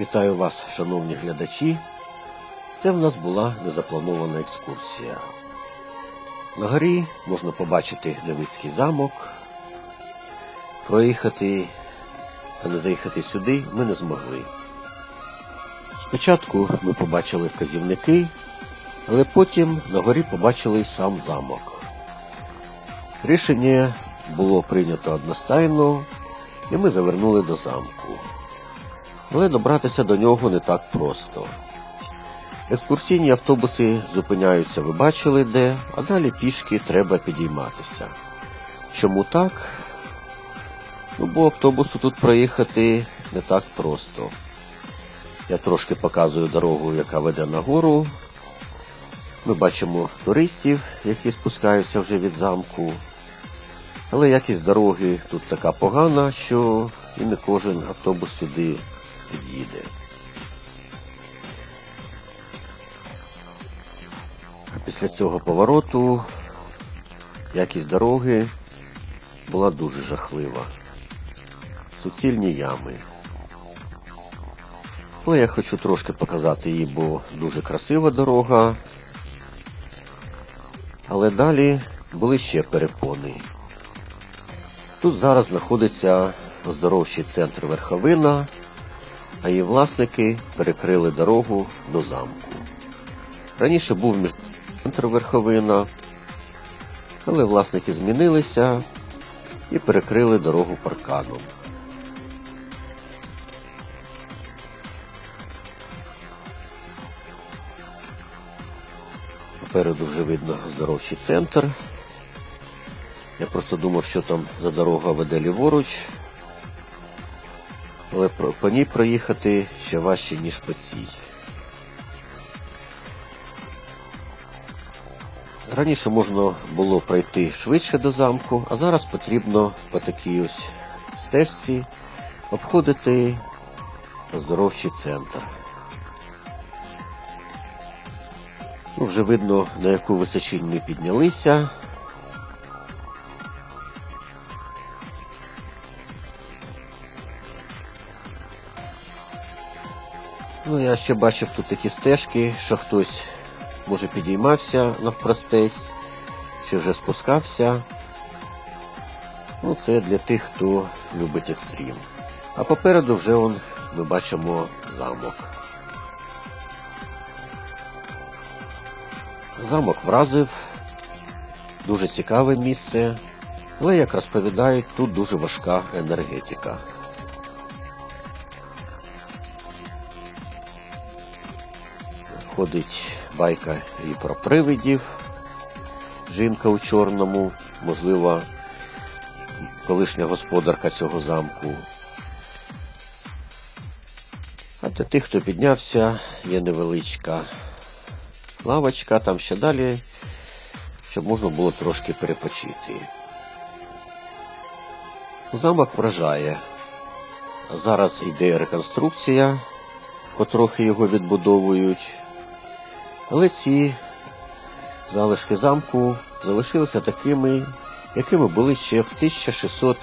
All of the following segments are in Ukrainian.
Вітаю вас, шановні глядачі. Це в нас була незапланована екскурсія. На горі можна побачити Левицький замок. Проїхати та не заїхати сюди ми не змогли. Спочатку ми побачили вказівники, але потім на горі побачили сам замок. Рішення було прийнято одностайно, і ми завернули до замку. Але добратися до нього не так просто. Екскурсійні автобуси зупиняються, ви бачили де, а далі пішки треба підійматися. Чому так? Ну, бо автобусу тут проїхати не так просто. Я трошки показую дорогу, яка веде нагору. Ми бачимо туристів, які спускаються вже від замку. Але якість дороги тут така погана, що і не кожен автобус сюди під'їде. Після цього повороту якість дороги була дуже жахлива. Суцільні ями. Але я хочу трошки показати її, бо дуже красива дорога. Але далі були ще перепони. Тут зараз знаходиться оздоровчий центр Верховина, а її власники перекрили дорогу до замку. Раніше був центр Верховина, але власники змінилися і перекрили дорогу парканом. Попереду вже видно оздоровчий центр. Я просто думав, що там за дорога веде ліворуч, але по ній проїхати ще важче, ніж по цій. Раніше можна було пройти швидше до замку, а зараз потрібно по такій ось стежці обходити оздоровчий центр. Ну, Вже видно, на яку височинь ми піднялися. Ну, я ще бачив тут такі стежки, що хтось, може, підіймався навпростець, чи вже спускався. Ну, це для тих, хто любить екстрім. А попереду вже он, ми бачимо замок. Замок вразив, дуже цікаве місце, але, як розповідають, тут дуже важка енергетика. Ходить байка і про привидів. Жінка у чорному, можливо, колишня господарка цього замку. А для тих, хто піднявся, є невеличка лавочка, там ще далі, щоб можна було трошки перепочити. Замок вражає. Зараз йде реконструкція, потрохи його відбудовують. Але ці залишки замку залишилися такими, якими були ще в 1600,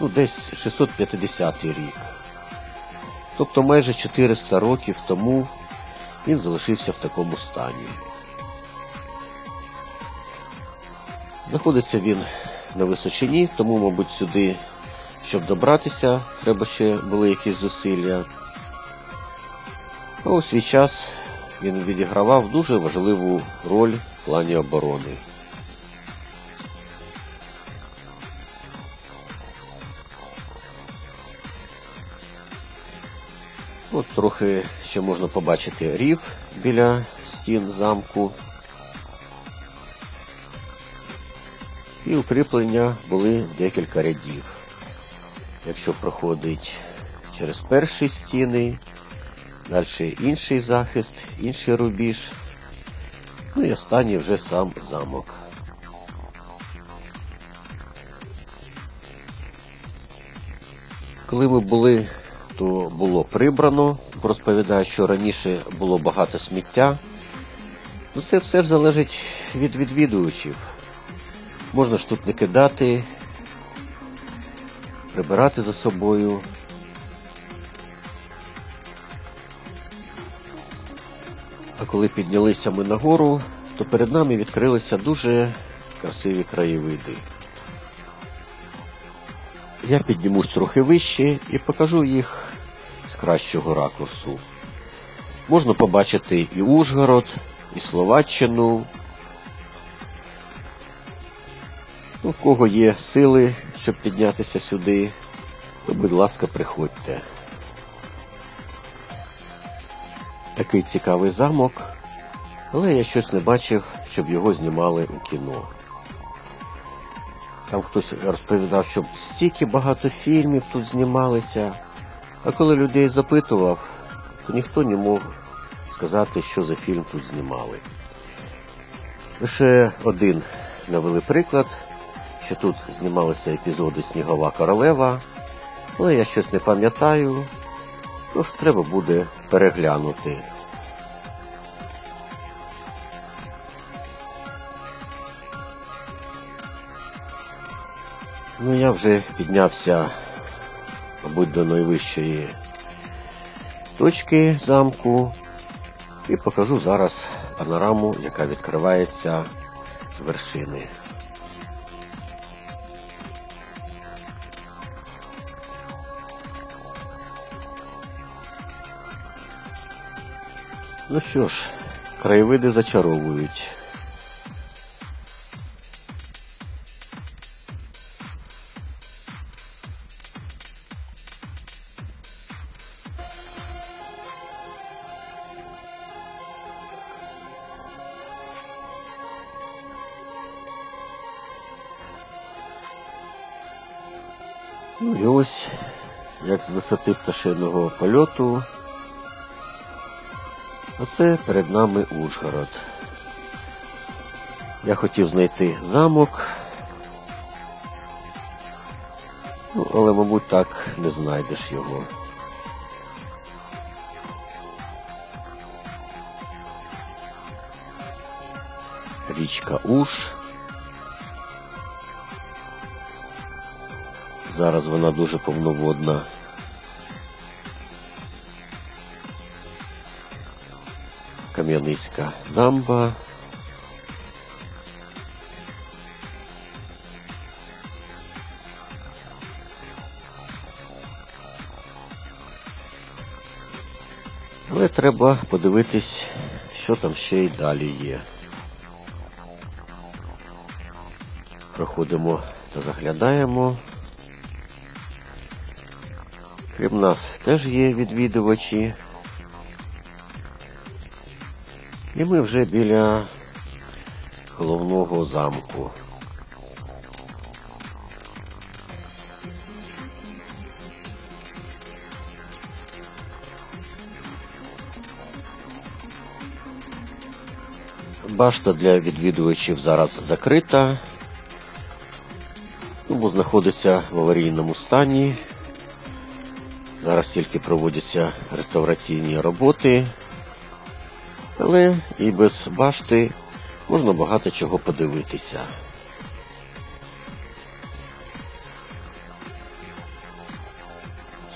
ну десь 650 рік. Тобто майже 400 років тому він залишився в такому стані. Знаходиться він на височині, тому, мабуть, сюди, щоб добратися, треба ще були якісь зусилля. А у свій час він відігравав дуже важливу роль в плані оборони. От трохи ще можна побачити рів біля стін замку. І укріплення були декілька рядів. Якщо проходить через перші стіни, далі інший захист, інший рубіж, ну і останній вже сам замок. Коли ми були то було прибрано. Розповідаю, що раніше було багато сміття. Ну Це все ж залежить від відвідувачів. Можна ж тут не кидати, прибирати за собою. Коли піднялися ми нагору, то перед нами відкрилися дуже красиві краєвиди. Я піднімусь трохи вище і покажу їх з кращого ракурсу. Можна побачити і Ужгород, і Словаччину. Ну, в кого є сили, щоб піднятися сюди, то, будь ласка, приходьте. Такий цікавий замок, але я щось не бачив, щоб його знімали у кіно. Там хтось розповідав, що стільки багато фільмів тут знімалися, а коли людей запитував, то ніхто не мог сказати, що за фільм тут знімали. Лише один навели приклад, що тут знімалися епізоди Снігова королева, але я щось не пам'ятаю, тож треба буде переглянути. Ну, я вже піднявся, мабуть, до найвищої точки замку і покажу зараз панораму, яка відкривається з вершини. Ну що ж, краєвиди зачаровують. Ну і ось, як з висоти пташиного польоту, оце перед нами Ужгород. Я хотів знайти замок, ну, але, мабуть, так не знайдеш його. Річка Уж. Зараз вона дуже повноводна. Кам'яницька дамба. Але треба подивитись, що там ще й далі є. Проходимо та заглядаємо. Крім нас теж є відвідувачі. І ми вже біля головного замку. Башта для відвідувачів зараз закрита, бо знаходиться в аварійному стані. Зараз тільки проводяться реставраційні роботи, але і без башти можна багато чого подивитися.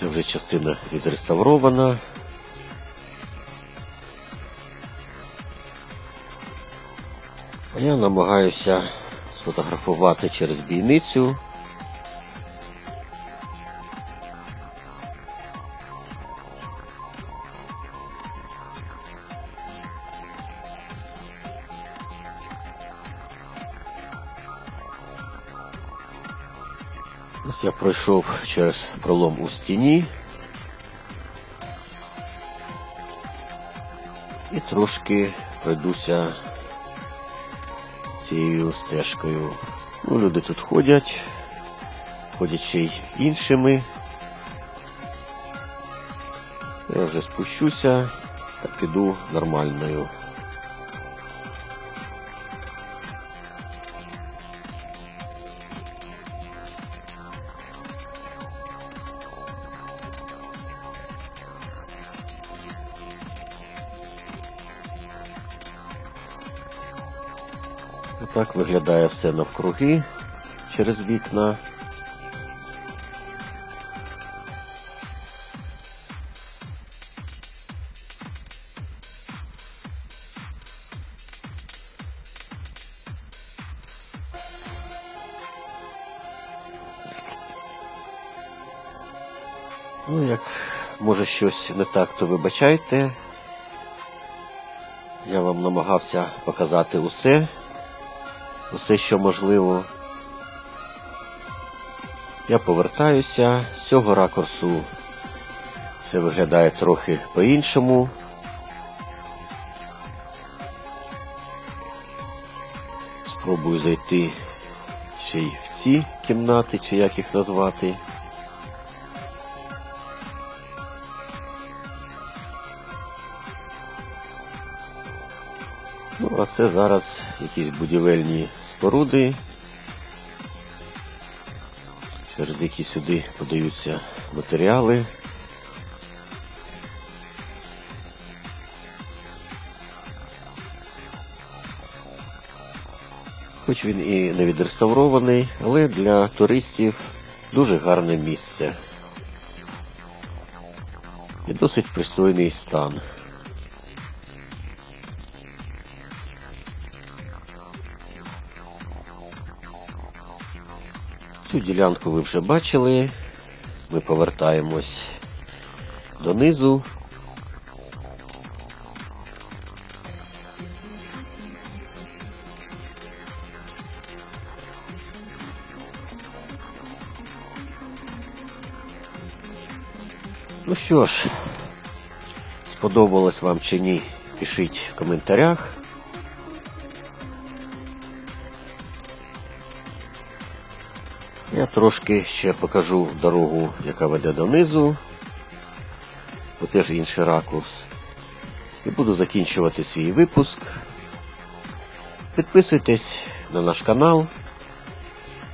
Це вже частина відреставрована. Я намагаюся сфотографувати через бійницю. Ось я пройшов через пролом у стіні і трошки пройдуся цією стежкою. Ну, люди тут ходять, ходять ще й іншими. Я вже спущуся та піду нормальною. Отак виглядає все навкруги через вікна. Ну, як може щось не так, то вибачайте. Я вам намагався показати усе усе, що можливо. Я повертаюся з цього ракурсу. Це виглядає трохи по-іншому. Спробую зайти ще й в ці кімнати, чи як їх назвати. Ну, а це зараз якісь будівельні споруди, через які сюди подаються матеріали. Хоч він і не відреставрований, але для туристів дуже гарне місце. І досить пристойний стан. Цю ділянку ви вже бачили. Ми повертаємось донизу. Ну що ж, сподобалось вам чи ні, пишіть в коментарях. Я трошки ще покажу дорогу, яка веде донизу. Бо теж інший ракурс. І буду закінчувати свій випуск. Підписуйтесь на наш канал.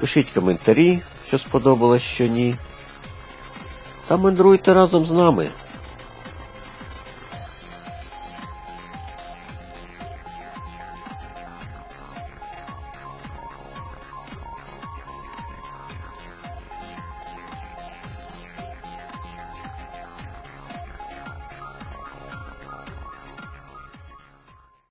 Пишіть коментарі, що сподобалось, що ні. Та мандруйте разом з нами.